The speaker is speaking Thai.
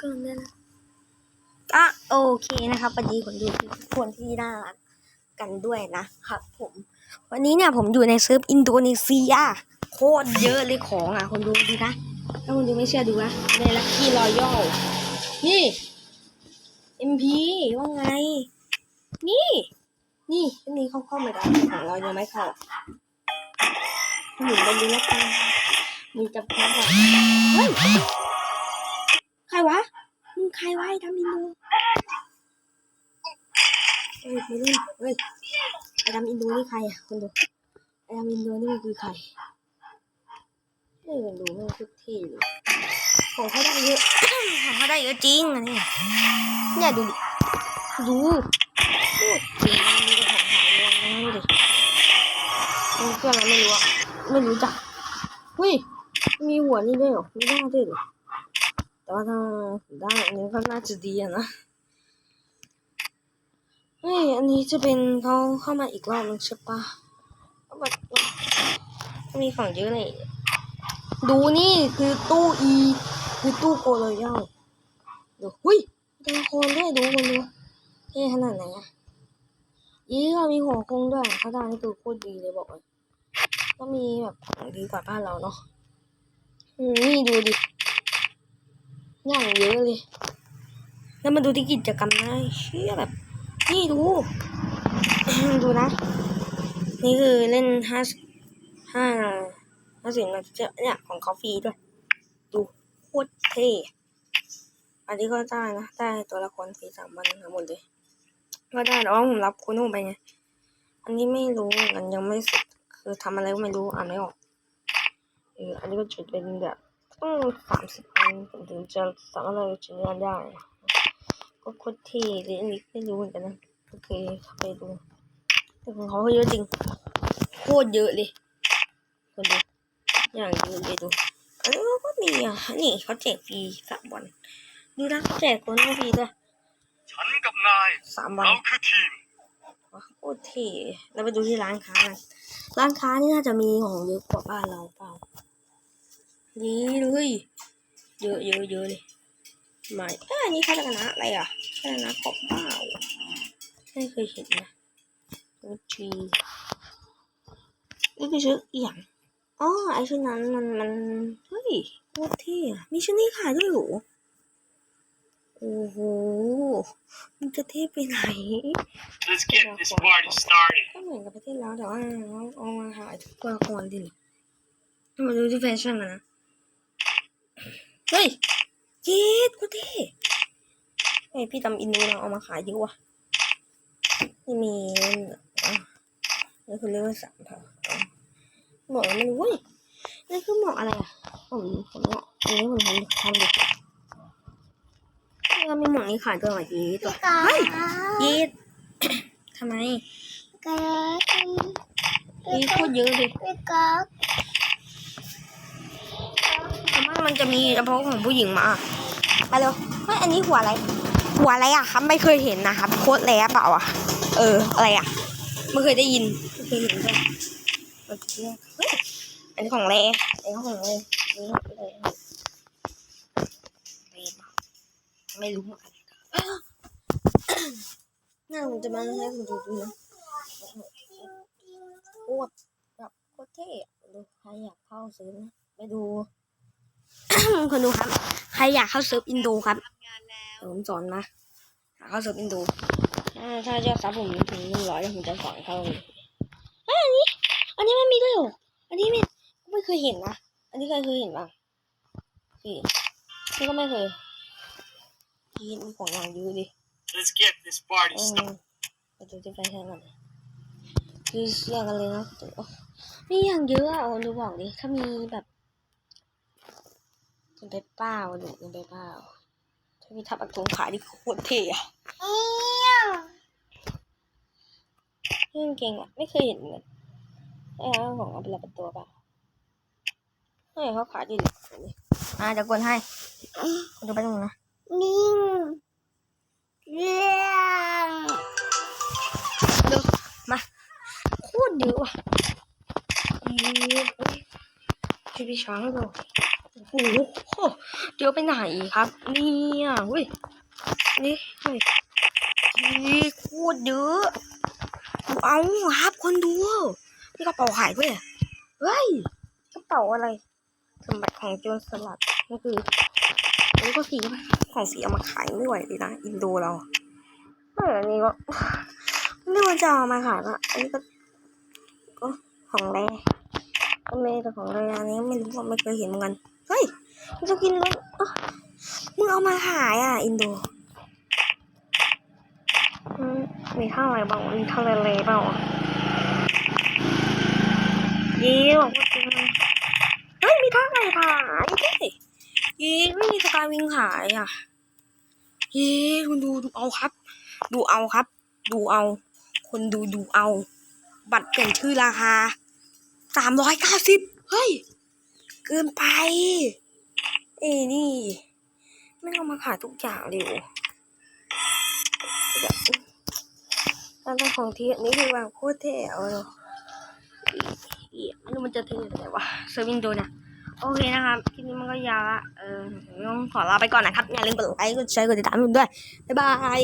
ก่อนได้ล้วก็โอเคนะครับวันนี้ผมดูทุกคนที่น่ารักกันด้วยนะครับผม วันนี้เนี่ยผมอยู่ในเซิร์ฟอินโดนีเซียโคตรเยอะเลยของอะคนดูดูนะถ้าคนดูไม่เชื่อดูนะในลัคกี้รอยัลนี่เอ็มพีว่าไง นี่ นี่อันนี้เข้าเข้ามาได้ของเรายังไม่เข้าหมุนไปดูแล้วกันมีจับแพ้ก่อนเฮ้ย วะ มึงใครวะไอ้ดำอินโดเอ้ยไม่เล่นเฮ้ย ไอ้ดำอินโดนี่ใครอะคนดู ไอ้ดำอินโดนี่มันคือใครเอ้ยมันดูไม่ทุกที่เลยของเขาได้เยอะ ของเขาได้เยอะจริงอันนี้เนี่ยดูดิ ดูโคตรจริงมีแต่ของหายเลยนะดูดิมันคืออะไรไม่รู้อะไม่รู้จักเฮ้ย มีหัวนี่ด้วยเหรอมีหน้าด้วยเหรอ แต่ว่าถ้าได้อันนี้ก็น่าจะดีนะเฮ้ยอันนี้จะเป็นเขาเข้ามาอีกรอบนึงใช่ปะแบบมีของเยอะเลยดูนี่คือตู้อีคือตู้โกโรยัลดูหุ้ยตัวละครด้วยดูคนดูเท่ขนาดไหนอะอีก็มีหัวคงด้วยเขาได้นี่คือโคตรดีเลยบอกเลยก็มีแบบของดีกว่าบ้านเราเนาะนี่ดูดิ อย่างเยอะเลย แล้วมาดูที่กิจกรรมนะเชี่ยแบบ นี่ดู ดูนะ นี่คือเล่นห้าห้าห้าสิบนาทีเนี่ยของเขาฟรีด้วย ดูโคตรเท่อันนี้ก็ได้นะ ได้ตัวละครฟรีสามวันทั้งหมดเลย ก็ได้แต่ว่าผมรับคุณโน่ไปไง อันนี้ไม่รู้เหมือนกันยังไม่เสร็จ คือทำอะไรก็ไม่รู้อ่านไม่ออกเอออันนี้ก็จุดเป็นแบบ องสามสิบอันผมถึงจะสามารถเราใช้งานได้ ก็โคตรเท่เลยอันนี้ไม่รู้เหมือนกันนะ โอเคเข้าไปดู แต่ของเขาก็เยอะจริง โคตรเยอะเลยคนดูอย่างเยอะเลยดูอันนี้ก็มีอะ นี่เขาแจกฟรีสามวัน ดูนะเขาแจกคนฟรีด้วยฉันกับนายสามวันเราคือทีมว้าวโคตรเท่แล้วไปดูที่ร้านค้ากันร้านค้านี่น่าจะมีของเยอะกว่าบ้านเราเปล่า นี่เลยเยอะเยอะเยอะเลยไม่เอ้ยอันนี้คาตานะอะไรอะคาตานะของเปล่าไม่เคยเห็นนะโอชีนี่คือชุดเอี่ยงอ๋อไอชุดนั้นมันมันเฮ้ยโคตรเท่อะมีชุดนี้ขายด้วยเหรอโอ้โหมันจะเท่ไปไหน Let's get this party started ก็เหมือนกับประเทศเราแต่ว่าเขาเอามาขายทุกตัวละครดิมาดูที่แฟชั่นนะ เฮ้ยเย็ดกูเท่เฮ้ยพี่ตำอินโดเราเอามาขายดีกว่านี่มีอะนี่คือเรียกว่าสามเผ่าอะหมวกไม่รู้เว้ยนี่คือหมวกอะไรอะผมผมเนี่ยอันนี้ผมผมทำดินี่ก็มีหมวกนี้ขายตัวไหนดีตัวเฮ้ยเย็ดทำไมก็นี่โคตรเยอะเลย ไม่ก็แต่ว่ามันจะมีเฉพาะของผู้หญิงมาไปเร็วเฮ้ยอันนี้หัวอะไร หัวอะไรอะครับไม่เคยเห็นนะครับโคตรแล้เปล่าอะ เออ อะไรอะ ไม่เคยได้ยินไม่เคยเห็นด้วยโอเคเฮ้ยอันนี้ของแร่อันนี้ของแร่อันนี้ของแร่แร่ไม่รู้เหมือนกันน่าผมจะมาให้คุณดูดูนะโคตรแบบโคตรเท่อะดูใครอยากเข้าซื้อนะไปดู คนดูครับ ใครอยากเข้าเซิร์ฟอินโดครับเดี๋ยวผมสอนนะอยากเข้าเซิร์ฟอินโดอ่าถ้ายอดซับผมถึงหนึ่งร้อยแล้วผมจะสอนเข้าเลยเอ้ยอันนี้ อันนี้ไม่มีด้วยเหรออันนี้ไม่ไม่เคยเห็นนะอันนี้ใครเคยเห็นบ้างพี่พี่ก็ไม่เคยพี่มีของอย่างเยอะดิ Let's get this party เอ started อไปดูที่แฟชั่นก่อนคือเสื้อกันเลยนะตัวมีอย่างเยอะอะคนดูบอกดิถ้ามีแบบ เป็นไปเปล่าหรือเป็นไปเปล่าถ้ามีทับอักทงขายดิโคตรเท่อะเนี่ยเรื่องเก่งอะไม่เคยเห็นเลยไอ้เอาของเอาไปละเป็นตัวเปล่าเฮ้ยเขาขายดิอ่าเดี๋ยวกดให้คนดูไปตรงนะนิ่งเรื่องดูมาโคตรเยอะว่ะเฮ้ โอ้โหเจอไปไหนครับ เนี่ยเฮ้ยนี่เฮ้ยนี่โคตรเยอะเอาครับคนดูนี่กระเป๋าขายด้ยเฮ้ยกระเป๋าอะไรสมบัติของโจรสลัดก็คือนนี้ก็สีของสีเอามาขายไม่ไหวเลยนะอินโดเราเอออันนี้ก็ไม่ว่าจะเอามาขายปะอันนี้ก็ก็ของแร่ก็ไม่แต่ของแร่อันนี้ไม่รู้ว่าไม่เคยเห็นเหมือนกัน เฮ้ยมึงจะกินแล้วเอ้ามึงเอามาขายอะ อินโดมีเท่าไรบ้างมีเท่าไรเลยเปล่าอะเยี่ยบอกว่าจริงเฮ้ยมีเท่าไรขายเฮ้ยเยี่ไม่มีสกายวิ่งขายอะเยี่คุณดูดูเอาครับ ดูเอาครับ ดูเอา คนดูดูเอา บัตรเปลี่ยนชื่อราคาสามร้อยเก้าสิบเฮ้ย กินไปเอ้นี่ไม่เอามาขายทุกอย่างเร็วแล้วเป็นของที่นี่คือแบบโคตรเท่เลยเอียไม่รู้มันจะเท่ยังไงวะเซอร์วิงโดนี่ยโอเคนะครับคลิปนี้มันก็ยาวละเออต้องขอลาไปก่อนนะครับ อย่าลืมกดไลค์กดแชร์กดติดตามผมด้วย บ๊ายบาย